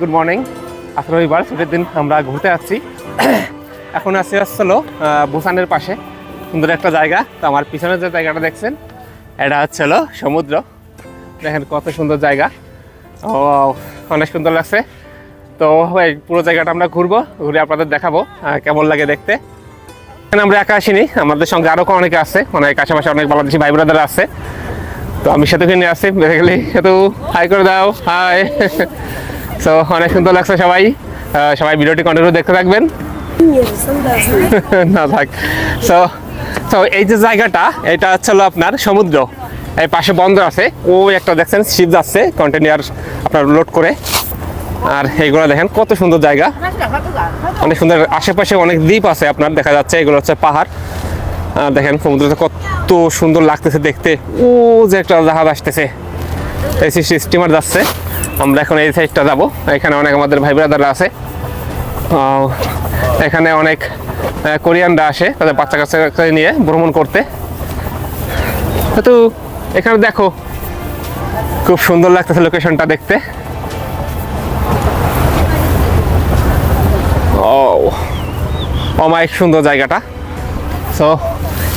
Good morning আজ রবিবার, ছুটির দিন, আমরা ঘুরতে যাচ্ছি। এখন আছি আসছিল বুসানের পাশে। সুন্দর একটা জায়গা। তো আমার পিছনে যে জায়গাটা দেখছেন, এটা হচ্ছিল সমুদ্র। দেখেন কত সুন্দর জায়গা। ও অনেক সুন্দর লাগছে। তো এই পুরো জায়গাটা আমরা ঘুরবো, ঘুরে আপনাদের দেখাবো কেমন লাগে দেখতে। আমরা একা আসিনি, আমাদের সঙ্গে আরও অনেকে আছে, অনেক আশেপাশে অনেক বাংলাদেশি ভাই ব্রাদার আছে। তো আমি সেতুকে নিয়ে আসছি বেসিক্যালি সেতু হাই করে দাও হাই সো অনেক সুন্দর লাগছে সবাই। সবাই ভিডিওটি কন্টিনিউ দেখতে থাকবেন। না থাক। সো সো এই যে জায়গাটা, এটা হচ্ছে আপনার সমুদ্র। এই পাশে বন্দর আছে। ও একটা দেখছেন শিপ যাচ্ছে কন্টেনিয়ার আপনার লোড করে। আর এইগুলো দেখেন, কত সুন্দর জায়গা। অনেক সুন্দর, আশেপাশে অনেক দ্বীপ আছে আপনার, দেখা যাচ্ছে। এগুলো হচ্ছে পাহাড়। দেখেন সমুদ্রটা কত সুন্দর লাগতেছে দেখতে। ও যে একটা জাহাজ আসতেছে। এই স্টিমার যাচ্ছে। আমরা এখন এই সাইডটা যাব। এখানে অনেক আমাদের ভাই ব্রাদাররা আছে। এখানে অনেক কোরিয়ানরা আসে তাদের বাচ্চা কাচ্চা নিয়ে ভ্রমণ করতে। তো এখানে দেখো, খুব সুন্দর লাগতেছে লোকেশনটা দেখতে। ও অমায়িক সুন্দর জায়গাটা। সো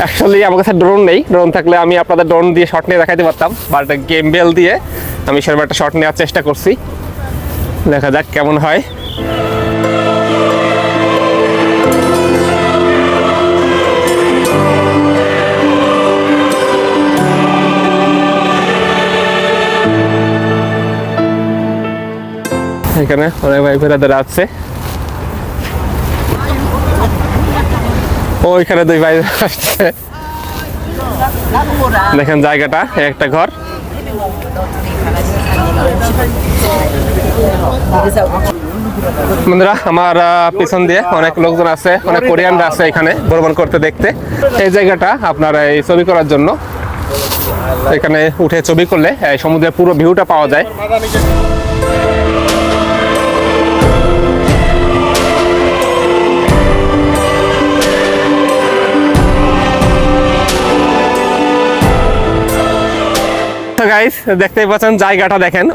অ্যাকচুয়ালি আমার কাছে ড্রোন নেই। ড্রোন থাকলে আমি আপনাদের ড্রোন দিয়ে শট নিয়ে দেখাতে পারতাম। বাট গেম বেল দিয়ে আমি সেরকম একটা শট নেওয়ার চেষ্টা করছি। দেখা যাক কেমন হয়। এখানে অনেক ভাই ফেরাদের আছে। ওইখানে দুই ভাই দেখেন জায়গাটা, একটা ঘর। বন্ধুরা, আমার পিছন দিয়ে অনেক লোকজন আছে, অনেক কোরিয়ানরা আছে এখানে ভ্রমণ করতে দেখতে। এই জায়গাটা আপনার এই ছবি করার জন্য। এখানে উঠে ছবি করলে সমুদ্রের পুরো ভিউটা পাওয়া যায়। গাইস দেখতেই পাচ্ছেন জায়গাটা দেখেন।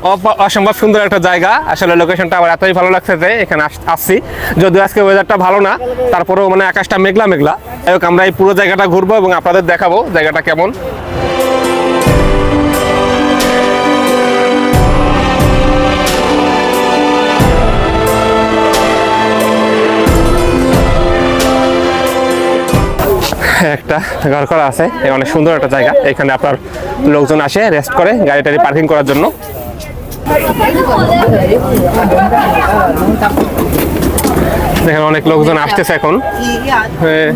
অসম্ভব সুন্দর একটা জায়গা। আসলে লোকেশনটা আমার এতই ভালো লাগছে যে এখানে আস- আসছি। যদিও আজকে ওয়েদারটা ভালো না তারপরেও মানে আকাশটা মেঘলা মেঘলা যাই হোক, আমরা এই পুরো জায়গাটা ঘুরবো এবং আপনাদের দেখাবো জায়গাটা কেমন। একটা ঘর করা আছে অনেক সুন্দর একটা জায়গা। এখানে আপনার লোকজন আসে রেস্ট করে গাড়ি টাড়ি পার্কিং করার জন্য। দেখেন অনেক লোকজন আসতেছে এখন। হ্যাঁ,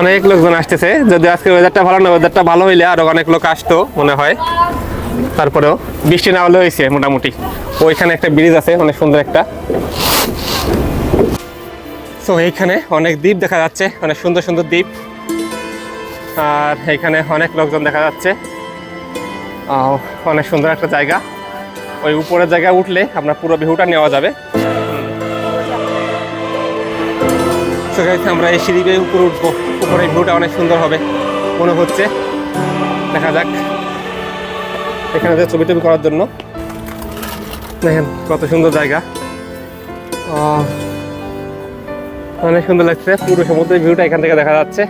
অনেক লোকজন আসতেছে। যদি আজকে ওয়েদারটা ভালো না ওয়েদারটা ভালো হইলে আরও অনেক লোক আসতো মনে হয়। তারপরেও বৃষ্টি না হলে হয়েছে মোটামুটি। ওইখানে একটা ব্রিজ আছে অনেক সুন্দর একটা। তো এইখানে অনেক দ্বীপ দেখা যাচ্ছে, অনেক সুন্দর সুন্দর দ্বীপ। আর এখানে অনেক লোকজন দেখা যাচ্ছে। অনেক সুন্দর একটা জায়গা। ওই উপরের জায়গায় উঠলে আপনার পুরো ভিউটা নেওয়া যাবে। আমরা এই সিঁড়ি বেয়ে উপরে উঠবো। উপরে ভিউটা অনেক সুন্দর হবে, মনে হচ্ছে। দেখা যাক এখানে যে ছবি টবি করার জন্য। দেখেন কত সুন্দর জায়গা। অনেক সুন্দর লাগছে, পুরো সমুদ্রের ভিউটা এখান থেকে দেখা যাচ্ছে।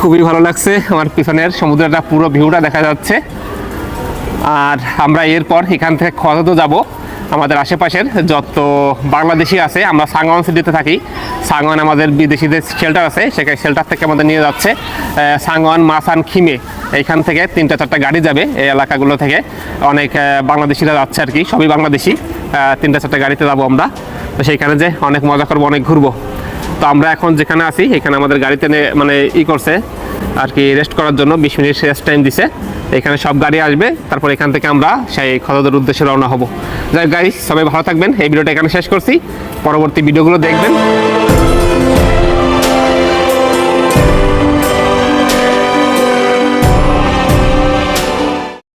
খুবই ভালো লাগছে আমার পিছনের সমুদ্রটা পুরো ভিউটা দেখা যাচ্ছে। আর আমরা এরপর এখান থেকে খরদো যাব। আমাদের আশেপাশের যত বাংলাদেশি আছে, আমরা সাংওয়ান সিটিতে থাকি। সাংওয়ান আমাদের বিদেশিদের শেল্টার আছে, সেখানে শেল্টার থেকে আমাদের নিয়ে যাচ্ছে সাংওয়ান মাসান, খিমে। এইখান থেকে তিনটা চারটা গাড়ি যাবে এই এলাকাগুলো থেকে। অনেক বাংলাদেশিরা যাচ্ছে আর কি, সবই বাংলাদেশি। তিনটা চারটা গাড়িতে যাব আমরা। তো সেইখানে যে অনেক মজা করব, অনেক ঘুরবো। তো আমরা এখন যেখানে আছি, এখানে আমাদের গাড়িতে মানে ই করছে আর কি রেস্ট করার জন্য বিশ মিনিট রেস্ট টাইম দিছে। এখানে সব গাড়ি আসবে, তারপর এখান থেকে আমরা সেই খদদের উদ্দেশ্যে রওনা হব। যাই গাড়ি সবাই ভালো থাকবেন। এই ভিডিওটা এখানে শেষ করছি। পরবর্তী ভিডিওগুলো দেখবেন।